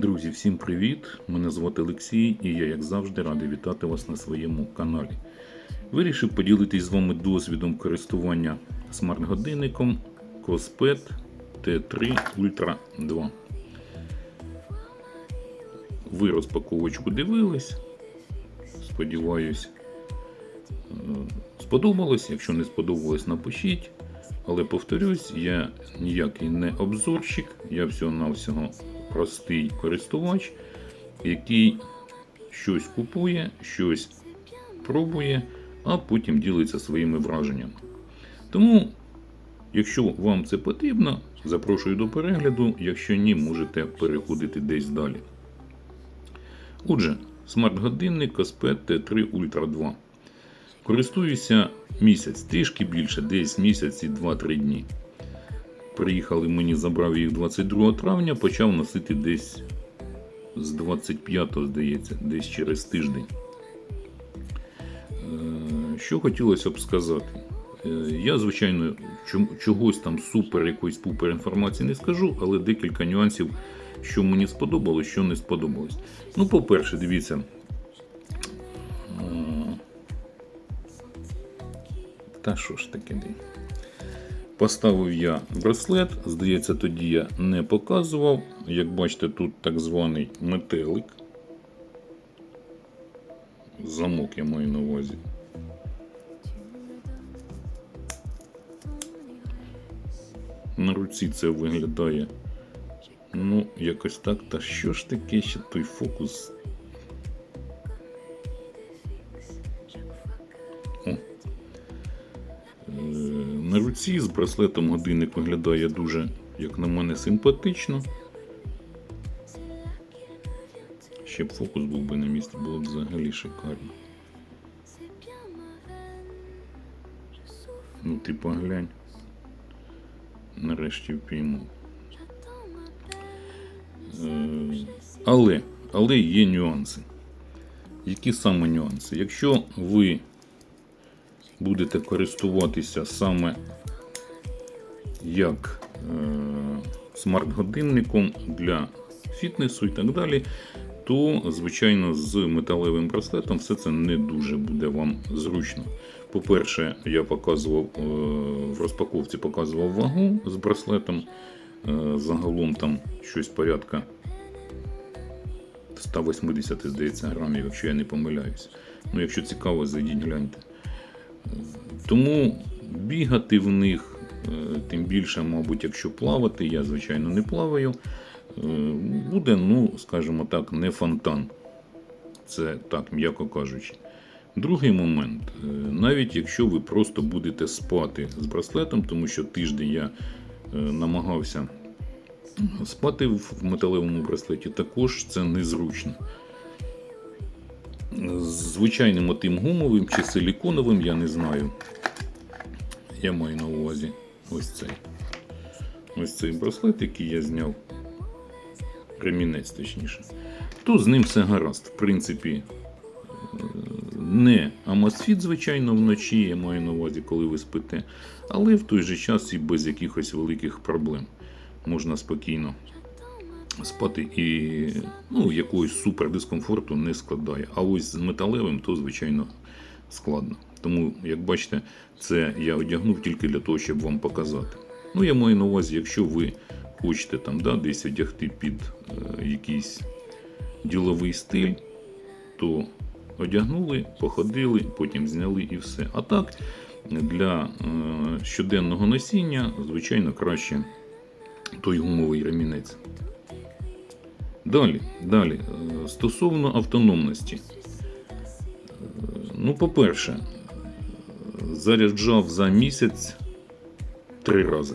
Друзі, всім привіт! Мене звати Олексій і я, як завжди, радий вітати вас на своєму каналі. Вирішив поділитись з вами досвідом користування смарт-годинником Cospet T3 Ultra 2. Ви розпаковочку дивились. Сподіваюсь, е, сподобалось. Якщо не сподобалось, напишіть. Але повторюсь, я ніякий не обзорщик, я всього-навсього простий користувач, який щось купує, щось пробує, а потім ділиться своїми враженнями. Тому, якщо вам це потрібно, запрошую до перегляду. Якщо ні, можете переходити десь далі. Отже, смарт-годинник Cospet T3 Ultra 2. Користуюся місяць, трішки більше, десь місяць і 2-3 дні. Приїхали мені, забрав їх 22 травня, почав носити десь з 25, здається, десь через тиждень. Е, Що хотілося б сказати? Е, Я, звичайно, чогось там супер, якоїсь пупер інформації не скажу, але декілька нюансів, що мені сподобалось, що не сподобалось. Ну, по-перше, дивіться. Е, Та що ж таке? Поставив я браслет, здається, тоді я не показував. Як бачите, тут так званий метелик. Замок я маю на увазі. На руці це виглядає. Ну, якось так. Та що ж таке ще той фокус? На руці з браслетом годинник виглядає дуже, як на мене, симпатично. Ще б фокус був би на місці, було б взагалі шикарно. Ну ти поглянь. Нарешті впіймав. Е, Але, але є нюанси. Які саме нюанси? Якщо ви будете користуватися саме як е, смарт-годинником для фітнесу і так далі, то, звичайно, з металевим браслетом все це не дуже буде вам зручно. По-перше, я показував е, в розпаковці показував вагу з браслетом. Е, Загалом там щось порядка 180, здається, грамів, якщо я не помиляюсь. Ну, якщо цікаво, зайдіть гляньте. Тому бігати в них, е, тим більше, мабуть, якщо плавати, я, звичайно, не плаваю, е, буде, ну, скажімо так, не фонтан. Це так, м'яко кажучи. Другий момент, е, навіть якщо ви просто будете спати з браслетом, тому що тиждень я намагався спати в металевому браслеті, також це незручно. Звичайним отим гумовим чи силіконовим, я не знаю. Я маю на увазі ось цей. Ось цей браслет, який я зняв. Ремінець, точніше. То з ним все гаразд. В принципі, е, не амосфіт, звичайно, вночі, я маю на увазі, коли ви спите, але в той же час і без якихось великих проблем. Можна спокійно спати і ну, якогось супер дискомфорту не складає. А ось з металевим, то, звичайно, складно. Тому, як бачите, це я одягнув тільки для того, щоб вам показати. Ну, я маю на увазі, якщо ви хочете там, да, десь одягти під е, якийсь діловий стиль, то одягнули, походили, потім зняли і все. А так, для е, щоденного носіння, звичайно, краще той гумовий ремінець. Далі, далі, е, стосовно автономності. Е, Ну, по-перше, е, заряджав за місяць три рази.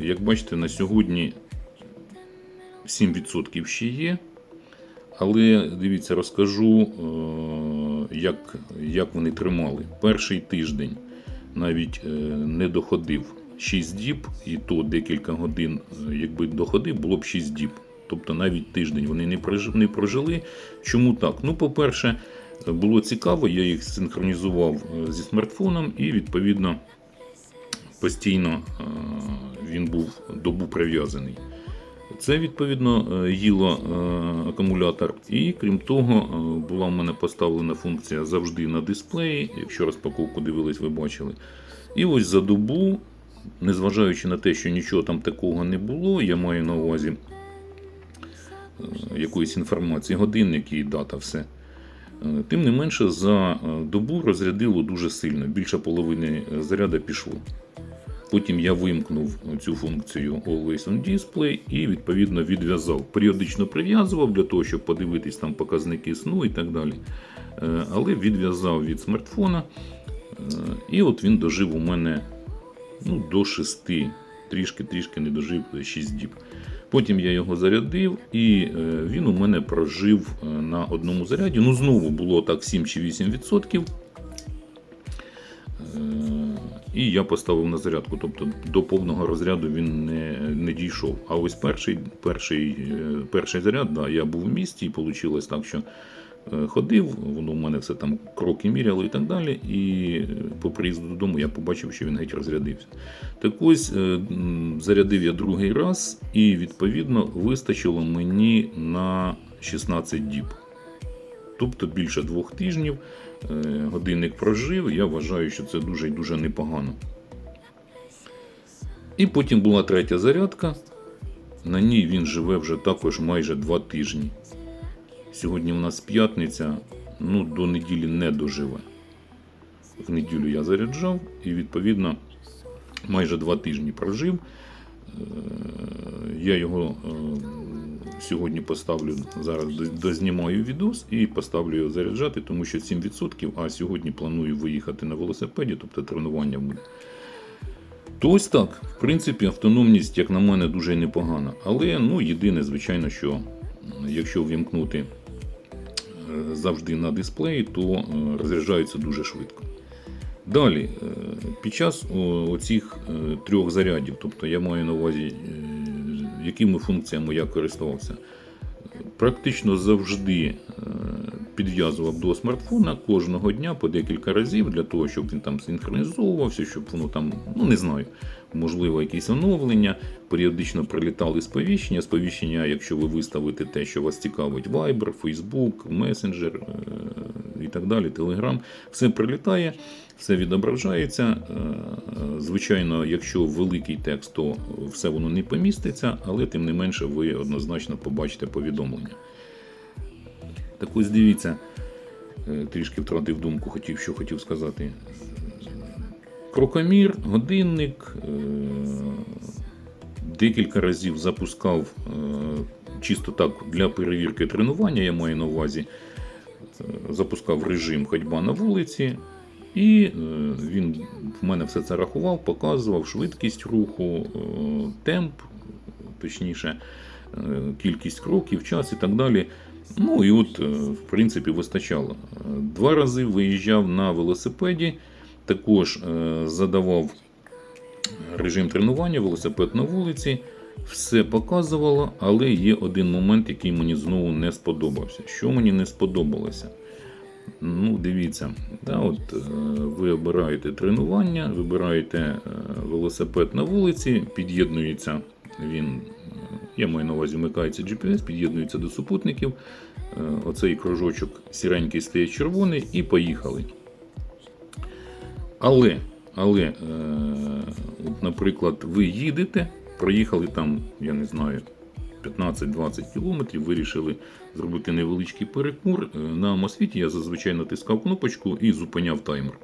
Як бачите, на сьогодні 7% ще є. Але дивіться, розкажу, як, як вони тримали. Перший тиждень навіть не доходив 6 діб, і то декілька годин, е, якби доходив, було б 6 діб. Тобто навіть тиждень вони не прожи- не прожили. Чому так? Ну, по-перше, було цікаво, я їх синхронізував е, зі смартфоном і відповідно постійно е, він був добу прив'язаний. Це відповідно їло акумулятор. І крім того, була в мене поставлена функція завжди на дисплеї. Якщо розпаковку дивились, ви бачили. І ось за добу, незважаючи на те, що нічого там такого не було, я маю на увазі е, якоїсь інформації, годинник і дата, все. Е, Тим не менше, за е, добу розрядило дуже сильно. Більше половини заряда пішло. Потім я вимкнув цю функцію Always on Display і відповідно відв'язав. Періодично прив'язував для того, щоб подивитись там показники сну і так далі. Але відв'язав від смартфона. І от він дожив у мене ну, до 6, трішки-трішки не дожив 6 діб. Потім я його зарядив, і е, він у мене прожив е, на одному заряді. Ну, знову було так 7 чи 8%. Е, І я поставив на зарядку, тобто до повного розряду він не, не дійшов. А ось перший, перший, е, перший заряд, да, я був в місті, і вийшло так, що е, ходив, воно в мене все там кроки міряло і так далі. І е, по приїзду додому я побачив, що він геть розрядився. Так ось е, зарядив я другий раз, і відповідно вистачило мені на 16 діб. Тобто більше двох тижнів е, годинник прожив. Я вважаю, що це дуже дуже непогано. І потім була третя зарядка. На ній він живе вже також майже два тижні. Сьогодні у нас п'ятниця, ну до неділі не доживе. В неділю я заряджав і відповідно майже два тижні прожив. Е, Я його е, сьогодні поставлю, зараз до- дознімаю відос і поставлю його заряджати, тому що 7%, а сьогодні планую виїхати на велосипеді, тобто тренування буде. То ось так, в принципі, автономність, як на мене, дуже непогана. Але ну, єдине, звичайно, що якщо ввімкнути е, завжди на дисплеї, то розряджаються дуже швидко. Далі, е, під час оцих е, трьох зарядів, тобто я маю на увазі, е, якими функціями я користувався, практично завжди е, підв'язував до смартфона кожного дня по декілька разів для того, щоб він там синхронізовувався, щоб воно там, ну не знаю, можливо, якісь оновлення, періодично прилітали сповіщення. Сповіщення, якщо ви виставите те, що вас цікавить, Viber, Facebook, Messenger е, і так далі, Telegram, все прилітає, все відображається. Е, Звичайно, якщо великий текст, то все воно не поміститься, але тим не менше ви однозначно побачите повідомлення. Так ось дивіться, е, трішки втратив думку, хотів, що хотів сказати. Крокомір, годинник. е, Декілька разів запускав е, чисто так для перевірки тренування, я маю на увазі. Запускав режим ходьба на вулиці, і він в мене все це рахував, показував швидкість руху, темп, точніше, кількість кроків, час і так далі. Ну і от, е, в принципі, вистачало. Два рази виїжджав на велосипеді, також е, задавав режим тренування, велосипед на вулиці. Все показувало, але є один момент, який мені знову не сподобався. Що мені не сподобалося? Ну, дивіться, да, от, е, ви обираєте тренування, вибираєте велосипед на вулиці, під'єднується він, я маю на увазі, вмикається GPS, під'єднується до супутників. Е, Оцей кружочок сіренький стає червоний і поїхали. Але, але, е, от, наприклад, ви їдете, проїхали там, я не знаю, 15-20 кілометрів, вирішили зробити невеличкий перекур. Е, На мосфіті я зазвичай натискав кнопочку і зупиняв таймер.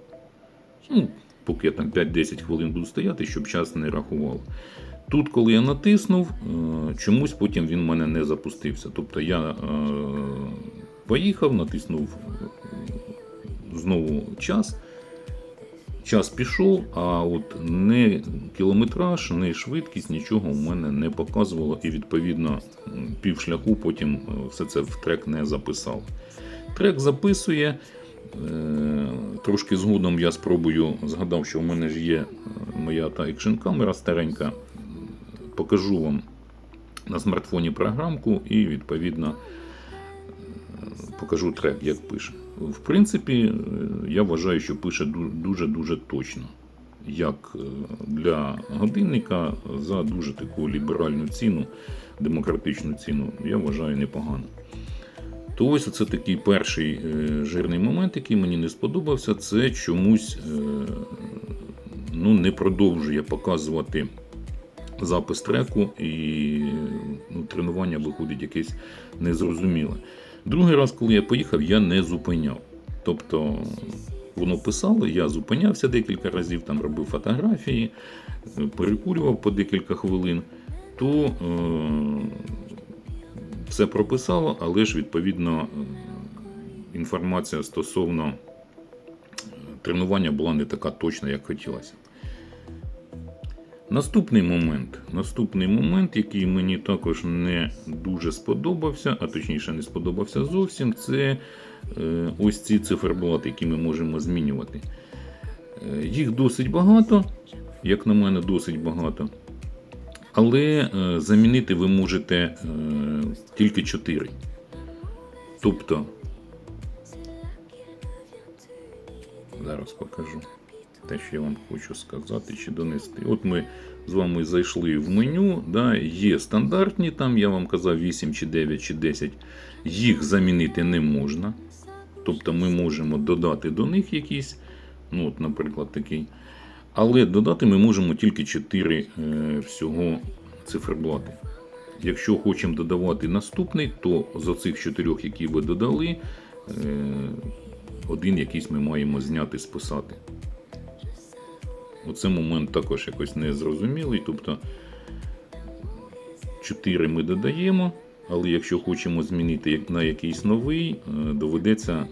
Ну, поки я там 5-10 хвилин буду стояти, щоб час не рахував. Тут, коли я натиснув, е, чомусь потім він в мене не запустився. Тобто я е, поїхав, натиснув е, знову час. Час пішов, а от не кілометраж, не швидкість, нічого в мене не показувало, і відповідно півшляху потім все це в трек не записав. Трек записує. Трошки згодом я спробую, згадав, що в мене ж є моя та екшн камера старенька. Покажу вам на смартфоні програмку і відповідно покажу трек, як пише. В принципі, я вважаю, що пише дуже-дуже точно. як е, для годинника за дуже таку ліберальну ціну, демократичну ціну, я вважаю непогано. То ось це такий перший е, жирний момент, який мені не сподобався. Це чомусь е, ну, не продовжує показувати запис треку, і ну, тренування виходить якесь незрозуміле. Другий раз, коли я поїхав, я не зупиняв. Тобто воно писало, я зупинявся декілька разів, там робив фотографії, перекурював по декілька хвилин, то е, все прописало, але ж відповідно інформація стосовно е, тренування була не така точна, як хотілося. Наступний момент, наступний момент, який мені також не дуже сподобався, а точніше не сподобався зовсім, це е, ось ці циферблати, які ми можемо змінювати. Е, їх досить багато, як на мене, досить багато. Але е, замінити ви можете тільки 4. Тобто, зараз покажу те, що я вам хочу сказати чи донести. От ми з вами зайшли в меню. Да, Є стандартні, там я вам казав 8 чи 9 чи 10. Їх замінити не можна. Тобто ми можемо додати до них якісь, ну, от, наприклад, такий. Але додати ми можемо тільки 4 е, всього циферблати. Якщо хочемо додавати наступний, то з оцих чотирьох, які ви додали, е, один якийсь ми маємо зняти, списати. Оце момент також якось незрозумілий. Тобто 4 ми додаємо, але якщо хочемо змінити на якийсь новий, е, доведеться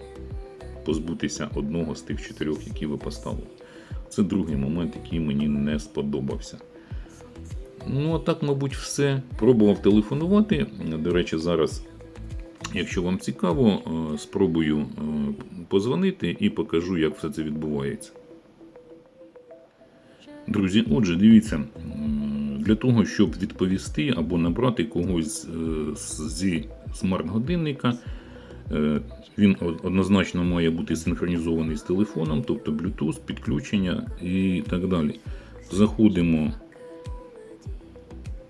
позбутися одного з тих чотирьох, які ви поставили. Це другий момент, який мені не сподобався. Ну, а так, мабуть, все. Пробував телефонувати. До речі, зараз, якщо вам цікаво, е, спробую е, позвонити і покажу, як все це відбувається. Друзі, отже, дивіться, для того, щоб відповісти або набрати когось зі смарт-годинника, е, він однозначно має бути синхронізований з телефоном, тобто Bluetooth, підключення і так далі. Заходимо.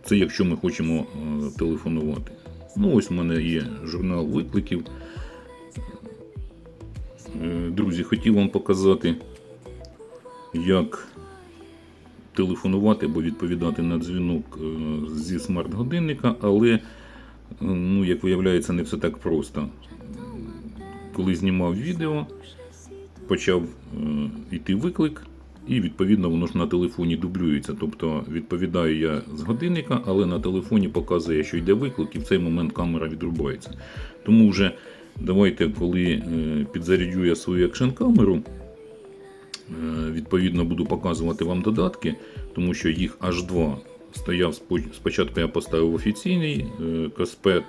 Це якщо ми хочемо е, телефонувати. Ну, ось в мене є журнал викликів. Е, Друзі, хотів вам показати, як телефонувати або відповідати на дзвінок е, зі смарт-годинника, але, е, ну, як виявляється, не все так просто. Коли знімав відео, почав е, йти виклик, і відповідно воно ж на телефоні дублюється. Тобто відповідаю я з годинника, але на телефоні показує, що йде виклик, і в цей момент камера відрубається. Тому вже давайте, коли підзаряджу я свою екшн камеру, Відповідно, буду показувати вам додатки, тому що їх аж два. Стояв спочатку я поставив офіційний е, Каспет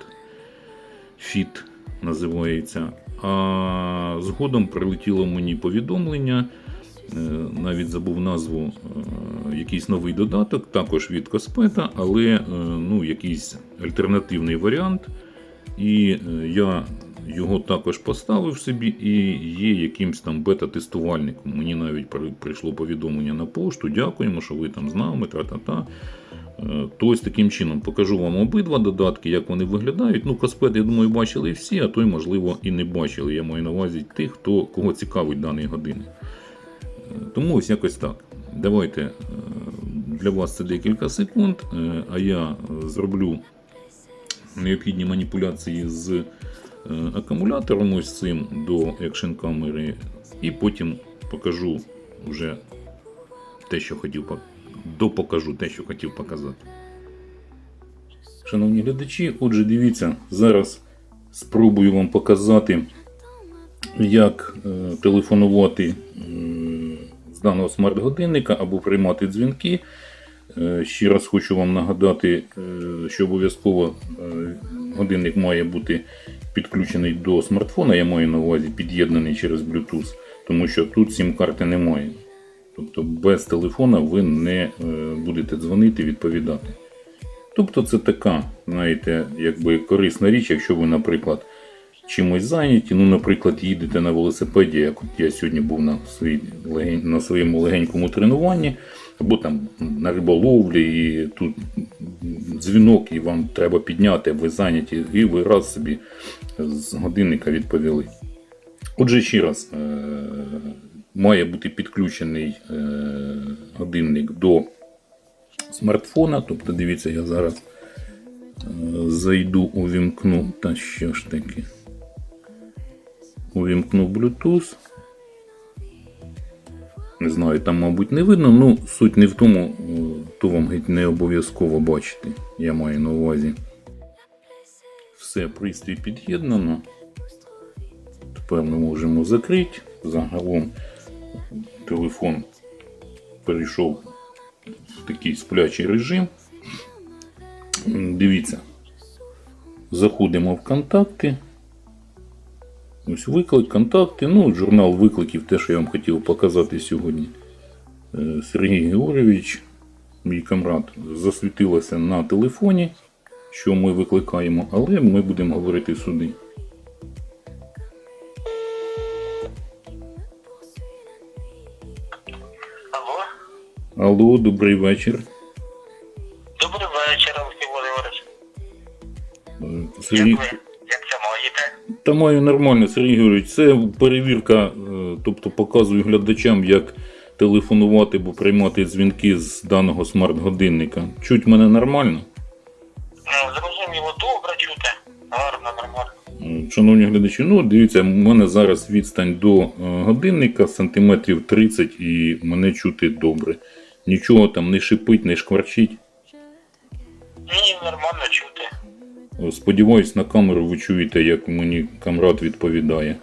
Fit називається. А згодом прилетіло мені повідомлення, е, навіть забув назву, е, якийсь новий додаток, також від Каспета, але е, ну, якийсь альтернативний варіант. І е, я його також поставив собі і є якимсь там бета-тестувальником. Мені навіть прийшло повідомлення на пошту. Дякуємо, що ви там з нами. Та-та-та. Е, То ось таким чином покажу вам обидва додатки, як вони виглядають. Ну, Каспет, я думаю, бачили всі, а той, можливо, і не бачили. Я маю на увазі тих, хто, кого цікавить даний годинник. Е, Тому ось якось так. Давайте е, для вас це декілька секунд, а я зроблю необхідні маніпуляції з акумулятором ось цим до екшн камери, і потім покажу вже те, що хотів допокажу те, що хотів показати. Шановні глядачі, отже, дивіться, зараз спробую вам показати, як е, телефонувати м, з даного смарт-годинника або приймати дзвінки. Е, Ще раз хочу вам нагадати, е, що обов'язково е, годинник має бути підключений до смартфона, я маю на увазі під'єднаний через Bluetooth, тому що тут сім-карти немає. Тобто без телефона ви не е, будете дзвонити, відповідати. Тобто це така, знаєте, якби корисна річ, якщо ви, наприклад, чимось зайняті. Ну, наприклад, їдете на велосипеді, як от я сьогодні був на, легень- на своєму легенькому тренуванні, або там на риболовлі, і тут дзвінок, і вам треба підняти, ви зайняті, і ви раз собі з годинника відповіли. Отже, ще раз, е, має бути підключений е, годинник до смартфона. Тобто, дивіться, я зараз е, зайду, увімкну, та що ж таки. Увімкну Bluetooth. Не знаю, там, мабуть, не видно, ну суть не в тому, е, то вам геть не обов'язково бачити. Я маю на увазі. Все, пристрій під'єднано. Тепер ми можемо закрити. Загалом телефон перейшов в такий сплячий режим. Дивіться. Заходимо в контакти. Ось виклик, контакти. Ну, журнал викликів, те, що я вам хотів показати сьогодні. Е, Сергій Георгійович, мій камрад, засвітилося на телефоні, що ми викликаємо, але ми будемо говорити сюди. Алло, Алло, добрий вечір. добрий вечір, Олексій Володимирович. Е, Сергій ви? Як це маєте? Та маю нормально, Сергій Георгійович. Це перевірка, е, тобто показую глядачам, як телефонувати або приймати дзвінки з даного смарт-годинника. Чуть мене нормально? Ну, зрозуміло, добре чути. Гарно, нормально. Шановні глядачі, ну дивіться, у мене зараз відстань до е, годинника сантиметрів 30 і мене чути добре. Нічого там не шипить, не шкварчить. Ні, нормально чути. Сподіваюсь, на камеру ви чуєте, як мені камрад відповідає.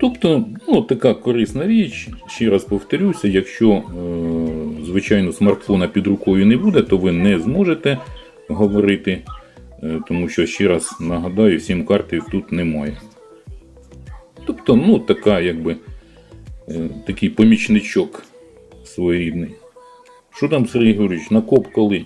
Тобто, ну, така корисна річ. Ще раз повторюся, якщо, е, звичайно, смартфона під рукою не буде, то ви не зможете говорити, е, тому що, ще раз нагадаю, сім картів тут немає. Тобто, ну, така, якби, е, такий помічничок своєрідний. Що там, Сергій Георгійович, на коп коли?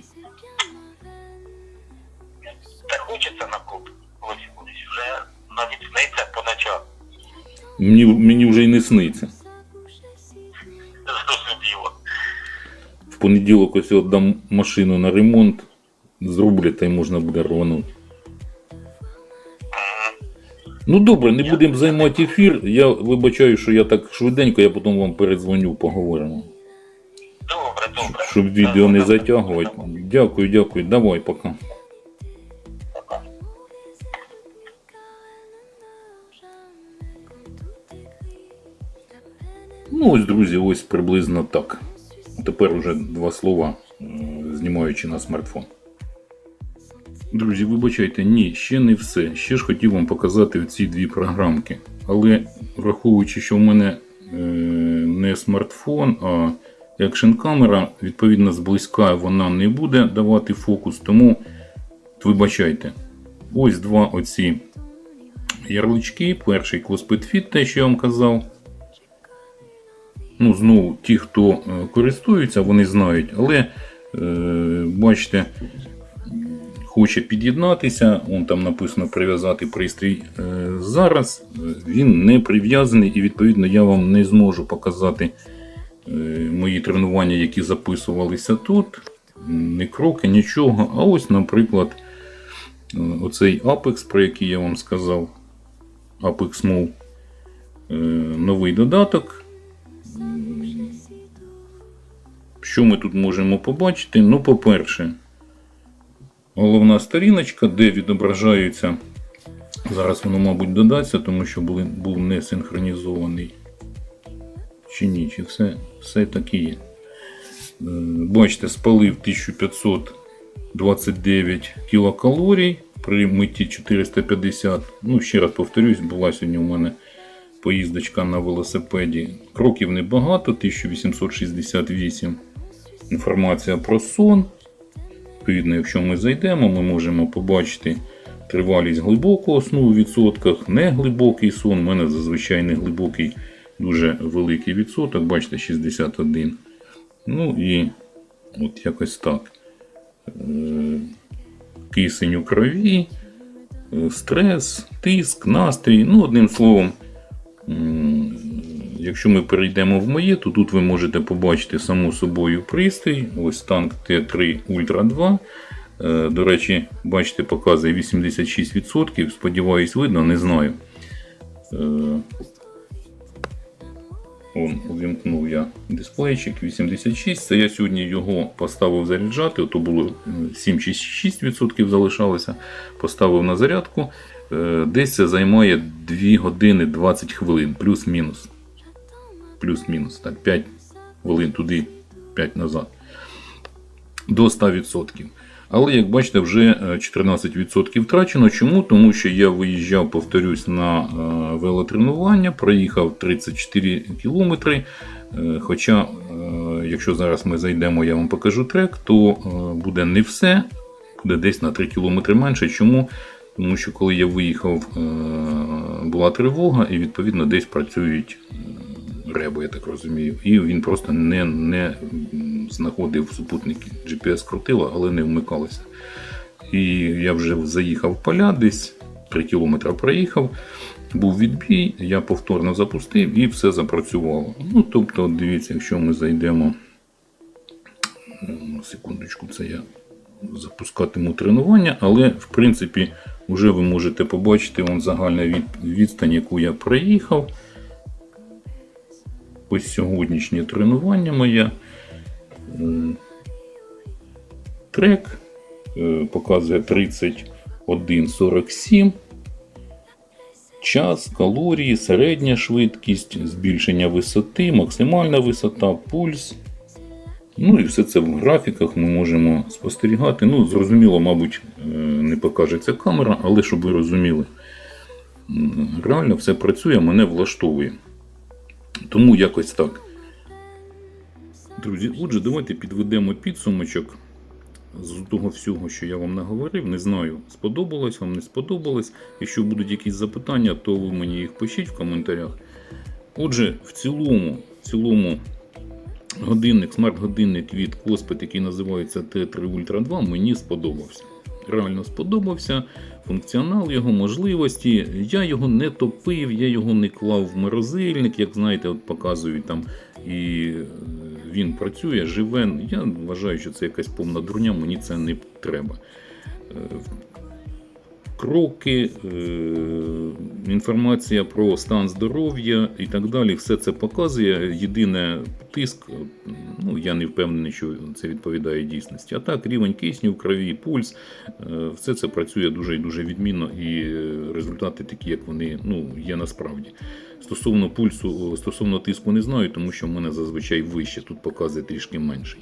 Мені, мені вже й не сниться. В понеділок ось віддам машину на ремонт, зроблю, та й можна буде рванути. Ну добре, не будемо займати ефір. Я вибачаю, що я так швиденько, я потім вам передзвоню, поговоримо. Добре, добре. Щоб відео не затягувати. Дякую, дякую. Давай. Пока. Ну ось, друзі, ось приблизно так. Тепер уже два слова, знімаючи на смартфон. Друзі, вибачайте, ні, ще не все. Ще ж хотів вам показати ці дві програмки. Але враховуючи, що в мене е, не смартфон, а екшн камера, відповідно, зблизька вона не буде давати фокус, тому вибачайте. Ось два оці ярлички. Перший CrossFit Fit, те, що я вам казав. Ну, знову, ті, хто е, користуються, вони знають, але е, бачите, хоче під'єднатися, он там написано прив'язати пристрій е, зараз. Він не прив'язаний, і відповідно я вам не зможу показати мої тренування, які записувалися тут. Ні кроки, нічого. А ось, наприклад, оцей Apex, про який я вам сказав, Apex Move, новий додаток. Що ми тут можемо побачити? Ну, по-перше, головна сторіночка, де відображаються. Зараз воно, мабуть, додаться, тому що були, був не синхронізований. Чи ні, чи все, все таки є. Е, Бачите, спалив 1529 кілокалорій при митті 450. Ну, ще раз повторюсь, була сьогодні у мене поїздочка на велосипеді. Кроків небагато, 1868. Інформація про сон. Відповідно, якщо ми зайдемо, ми можемо побачити тривалість глибокого сну у відсотках, неглибокий сон. У мене зазвичай неглибокий дуже великий відсоток, бачите, 61. Ну і от якось так. Е, Кисень у крові, е, стрес, тиск, настрій. Ну, одним словом, якщо ми перейдемо в моє, то тут ви можете побачити само собою пристрій. Ось танк Т3 Ультра 2. Е, До речі, бачите, показує 86%. Сподіваюсь, видно, не знаю. Е, Он, увімкнув я дисплейчик 86. Це я сьогодні його поставив заряджати. То було е, 7 чи 6% залишалося. Поставив на зарядку. Е, Десь це займає 2 години 20 хвилин, плюс-мінус. Плюс-мінус. Так, 5 хвилин туди, 5 назад. До 100%. Але, як бачите, вже е, 14% втрачено. Чому? Тому що я виїжджав, повторюсь, на е, велотренування, проїхав 34 кілометри. Е, Хоча, е, якщо зараз ми зайдемо, я вам покажу трек, то е, буде не все, буде десь на 3 кілометри менше. Чому? Тому що коли я виїхав, е, була тривога, і відповідно десь працюють е, я так розумію. І він просто не, не знаходив супутники. GPS крутило, але не вмикалося. І я вже заїхав в поля, десь 3 кілометри проїхав. Був відбій, я повторно запустив і все запрацювало. Ну, тобто, дивіться, якщо ми зайдемо. Секундочку, це я запускатиму тренування, але в принципі вже ви можете побачити вон загальна від, відстань, яку я проїхав. Ось сьогоднішнє тренування моє. Трек е, показує 31,47. Час, калорії, середня швидкість, збільшення висоти, максимальна висота, пульс. Ну і все це в графіках ми можемо спостерігати. Ну, зрозуміло, мабуть, е, не покажеться камера, але щоб ви розуміли, реально все працює, мене влаштовує. Тому якось так. Друзі, отже, давайте підведемо підсумочок з того всього, що я вам наговорив. Не знаю, сподобалось вам, не сподобалось. Якщо будуть якісь запитання, то ви мені їх пишіть в коментарях. Отже, в цілому, в цілому годинник, смарт-годинник від Коспет, який називається T3 Ultra 2, мені сподобався. Реально сподобався. Функціонал його, можливості. Я його не топив, я його не клав в морозильник, як знаєте, от показують там. І е, він працює, живе. Я вважаю, що це якась повна дурня, мені це не треба. Кроки, е, інформація про стан здоров'я і так далі. Все це показує. Єдине тиск, е, ну я не впевнений, що це відповідає дійсності. А так, рівень кисню в крові, пульс, е, все це працює дуже і дуже відмінно, і результати такі, як вони ну, є насправді. Стосовно пульсу, стосовно тиску не знаю, тому що в мене зазвичай вище, тут показує трішки менший.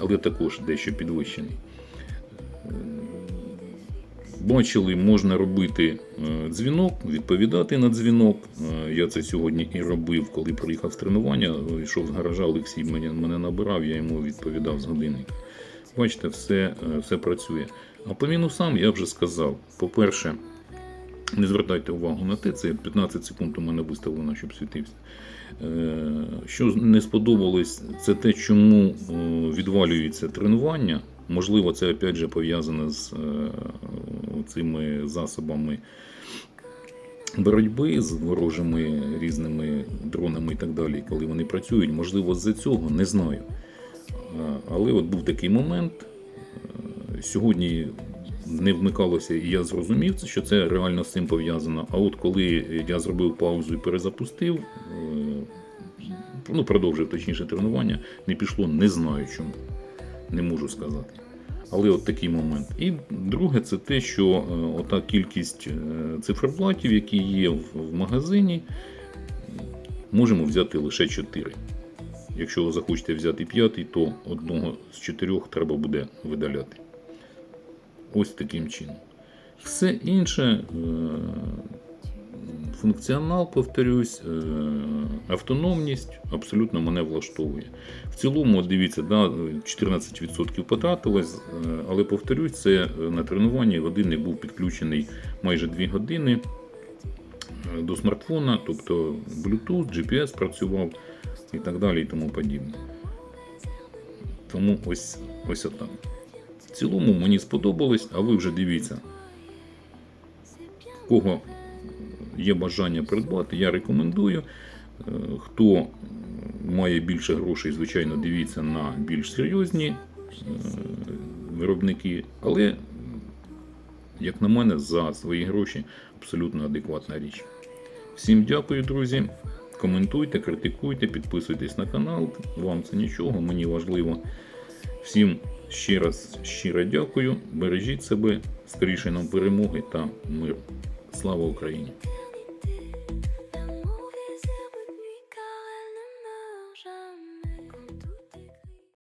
Але також дещо підвищений. Бачили, можна робити е, дзвінок, відповідати на дзвінок. Е, Я це сьогодні і робив, коли приїхав з тренування. Йшов з гаража, Олексій мене, мене набирав, я йому відповідав з годинника. Бачите, все, е, все працює. А по мінусам я вже сказав. По-перше, не звертайте увагу на те, це 15 секунд у мене виставлено, щоб світився. Що не сподобалось, це те, чому відвалюється тренування. Можливо, це опять же пов'язане з е, цими засобами боротьби з ворожими різними дронами і так далі, коли вони працюють. Можливо, з-за цього не знаю. Але от був такий момент. е, Сьогодні не вмикалося, і я зрозумів, що це реально з цим пов'язано. А от коли я зробив паузу і перезапустив, е, ну, продовжив точніше тренування, не пішло, не знаю чому. Не можу сказати. Але от такий момент. І друге, це те, що е, ота кількість е, циферблатів, які є в, магазині, можемо взяти лише 4. Якщо ви захочете взяти п'ятий, то одного з чотирьох треба буде видаляти. Ось таким чином. Все інше, е, функціонал, повторюсь, е, автономність абсолютно мене влаштовує. В цілому, дивіться, да, 14% потратилось, е, але повторюсь, це е, на тренуванні годинник був підключений майже 2 години до смартфона, тобто Bluetooth, GPS працював і так далі і тому подібне. Тому ось, ось отак. В цілому мені сподобалось, а ви вже дивіться. Кого є бажання придбати, я рекомендую. Е, Хто має більше грошей, звичайно, дивіться на більш серйозні е, виробники, але, як на мене, за свої гроші абсолютно адекватна річ. Всім дякую, друзі. Коментуйте, критикуйте, підписуйтесь на канал. Вам це нічого, мені важливо. Всім ще раз щиро дякую. Бережіть себе, скоріше нам перемоги та мир. Слава Україні!